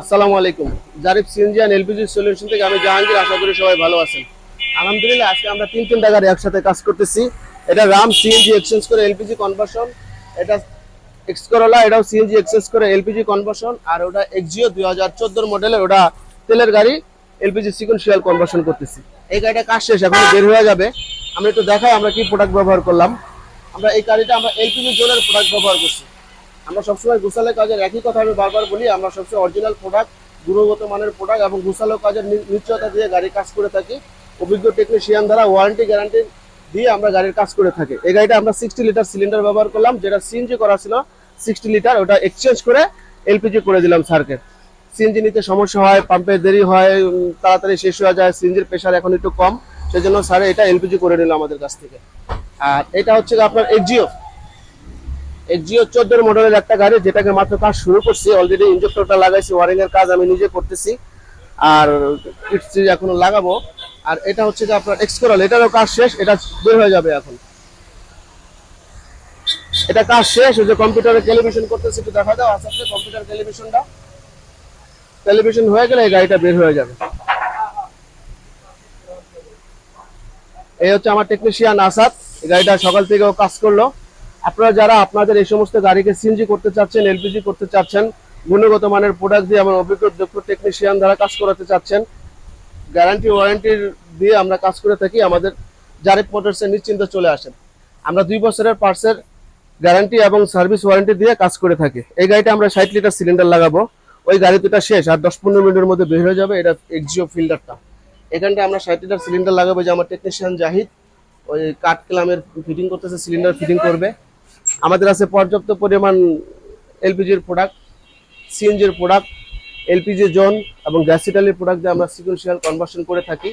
আসসালামু আলাইকুম। Zarif CNG and LPG solution থেকে আমি জাহাঙ্গীর, আশা করি সবাই ভালো আছেন। আলহামদুলিল্লাহ, আজকে আমরা তিন তিনটা গাড়ি একসাথে কাজ করতেছি। এটা রাম সিএনজি এক্সচেঞ্জ করে এলপিজি কনভার্সন এটা এক্স করোলা এটাও সিএনজি এক্সচেঞ্জ করে এলপিজি কনভার্সন আর ওটা এক্সিও দুই হাজার চোদ্দোর মডেলের ওটা তেলের গাড়ি এলপিজি সিকোয়েন্সিয়াল কনভার্সন করতেছি। এই গাড়িটা কাজ শেষ এখন বের হয়ে যাবে। আমরা একটু দেখাই আমরা কি প্রোডাক্ট ব্যবহার করলাম। আমরা এই গাড়িটা আমরা এলপিজি জোনের প্রোডাক্ট ব্যবহার করছি। আমরা সবসময় গুছালো কাজের একই কথা আমি বারবার বলি, আমরা সবসময় অরিজিনাল প্রোডাক্ট গুণগত মানের প্রোডাক্ট এবং গুছালো কাজের নিশ্চয়তা দিয়ে গাড়ির কাজ করে থাকি। অভিজ্ঞ টেকনিশিয়ান দ্বারা ওয়ারেন্টি গ্যারান্টি দিয়ে আমরা গাড়ির কাজ করে থাকি। এই গাড়িটা আমরা সিক্সটি লিটার সিলিন্ডার ব্যবহার করলাম, যেটা সিএনজি করা ছিল সিক্সটি লিটার ওটা এক্সচেঞ্জ করে এলপিজি করে দিলাম সার্কে সিএনজি নিতে সমস্যা হয় পাম্পে দেরি হয় তাড়াতাড়ি শেষ হয়ে যায় সিএনজির প্রেশার এখন একটু কম। সেজন্য স্যার এটা এলপিজি করে নিল আমাদের কাছ থেকে। আর এটা হচ্ছে আপনার এক্সিও এক্সিও চোদ্দোর মডেলের একটা গাড়ি, যেটাকে মাত্র কাজ শুরু করছি অলরেডি ইঞ্জেক্টরটা লাগাইছি ওয়ারিং এর কাজ আমি নিজে করতেছি, আর কিটসি এখনও লাগাবো। আর এটা হচ্ছে যে আপনার এক্সকোরাল এটারও কাজ শেষ, এটা বের হয়ে যাবে এখন। এটা কাজ শেষ, ওই যে কম্পিউটারে টেলিভিশন করতেছি, একটু দেখা দাও, আস্তে কম্পিউটার টেলিভিশনটা টেলিভিশন হয়ে গেলে এই গাড়িটা বের হয়ে যাবে। এই হচ্ছে আমার টেকনিশিয়ান আসাদ, এই গাড়িটা সকাল থেকেও কাজ করল। আপনারা যারা আপনাদের এই সমস্ত গাড়িকে সিএনজি করতে চাচ্ছেন এলপিজি করতে চাচ্ছেন, গুণগত মানের প্রোডাক্ট দিয়ে আমার অভিজ্ঞ দক্ষ টেকনিশিয়ান দ্বারা কাজ করাতে চাচ্ছেন গ্যারান্টি ওয়ারেন্টির দিয়ে আমরা কাজ করে থাকি, আমাদের জারিফ মোটরসে নিশ্চিন্ত চলে আসেন। আমরা দুই বছরের পার্সের গ্যারান্টি এবং সার্ভিস ওয়ারেন্টি দিয়ে কাজ করে থাকি। এই গাড়িটা আমরা ষাট লিটার সিলিন্ডার লাগাবো। ওই গাড়ি দুটা শেষ, আর দশ পনেরো মিনিটের মধ্যে বের হয়ে যাবে, এটা এক্সিও ফিল্ডারটা এখানটা আমরা ষাট লিটার সিলিন্ডার লাগাবো, যে আমার টেকনিশিয়ান জাহিদ, ওই কাঠ ক্লামের ফিটিং করতেছে সিলিন্ডার ফিটিং করবে। আমাদের আছে পর্যাপ্ত পরিমাণ এলপিজির প্রোডাক্ট সিএনজির প্রোডাক্ট এলপিজি জোন এবং গ্যাস সিটালির প্রোডাক্ট দিয়ে আমরা সিকুয়েন্সিয়াল কনভার্সন করে থাকি।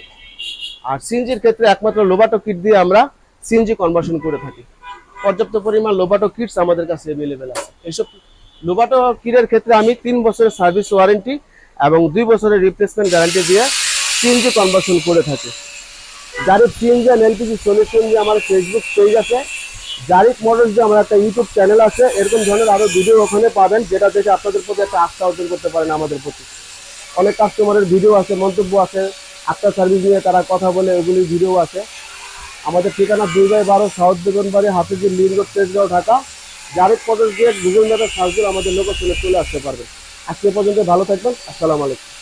আর সিএনজির ক্ষেত্রে একমাত্র লোবাটো কিট দিয়ে আমরা সিএনজি কনভার্সন করে থাকি। পর্যাপ্ত পরিমাণ লোবাটো কিটস আমাদের কাছে অ্যাভেলেবেল আছে। এইসব লোবাটো কিটের ক্ষেত্রে আমি তিন বছরের সার্ভিস ওয়ারেন্টি এবং দুই বছরের রিপ্লেসমেন্ট গ্যারান্টি দিয়ে সিএনজি কনভার্সন করে থাকি। Zarif CNG and LPG solution যে আমার ফেসবুক পেজ আছে জারিফ মোটরস যে আমার একটা ইউটিউব চ্যানেল আছে। এরকম ধরনের আরও ভিডিও ওখানে পাবেন, যেটা দেখে আপনাদের প্রতি একটা আস্থা অর্জন করতে পারেন আমাদের প্রতি। অনেক কাস্টমারের ভিডিও আছে, মন্তব্য আছে আফটার সার্ভিস নিয়ে তারা কথা বলে এগুলি ভিডিও আছে। আমাদের ঠিকানা দুই বাই বারো, সাউথ বেগন বাড়ি Hafizur link road Tejgaon, Dhaka. Zarif motors দিয়ে গুগল ম্যাপে সার্চ করে আমাদের লোকেশনে চলে আসতে পারবেন। আজকে পর্যন্ত ভালো থাকবেন, আসসালামু আলাইকুম।